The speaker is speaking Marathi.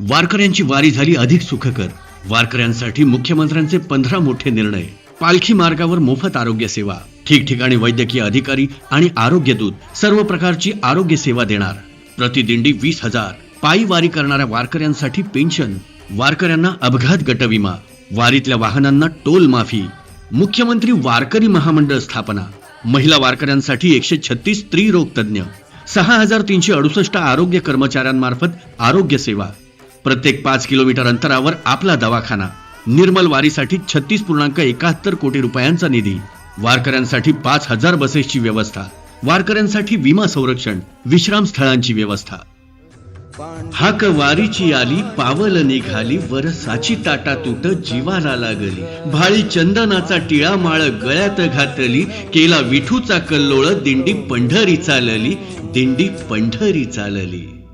वारकऱ्यांची वारी झाली अधिक सुखकर. वारकऱ्यांसाठी मुख्यमंत्र्यांचे पंधरा मोठे निर्णय. पालखी मार्गावर मोफत आरोग्य सेवा. ठिकठिकाणी वैद्यकीय अधिकारी आणि आरोग्य दूत सर्व प्रकारची आरोग्य सेवा देणार. प्रतिदिंडी वीस हजार. पायी वारी करणाऱ्या वारकऱ्यांसाठी पेन्शन. वारकऱ्यांना अपघात गटविमा वारीतल्या वाहनांना टोल माफी. मुख्यमंत्री वारकरी महामंडळ स्थापना. महिला वारकऱ्यांसाठी एकशे छत्तीस स्त्री रोग तज्ज्ञ सहा हजार तीनशे अडुसष्ट आरोग्य कर्मचाऱ्यांमार्फत आरोग्य सेवा. प्रत्येक पाच किलोमीटर अंतरावर आपला दवाखाना. निर्मल वारीसाठी छत्तीस पूर्णांक एकाहत्तर कोटी रुपयांचा निधी. वारकऱ्यांसाठी पाच हजार बसेसची व्यवस्था. वारकऱ्यांसाठी विमा संरक्षण विश्रामस्थळांची व्यवस्था. हाक वारीची आली पावल निघाली वरसाची ताटा तुट जीवाला लागली. भाळी चंदनाचा टिळा माळ गळ्यात घातली केला विठूचा कल्लोळ दिंडी पंढरी चालली दिंडी पंढरी चालली.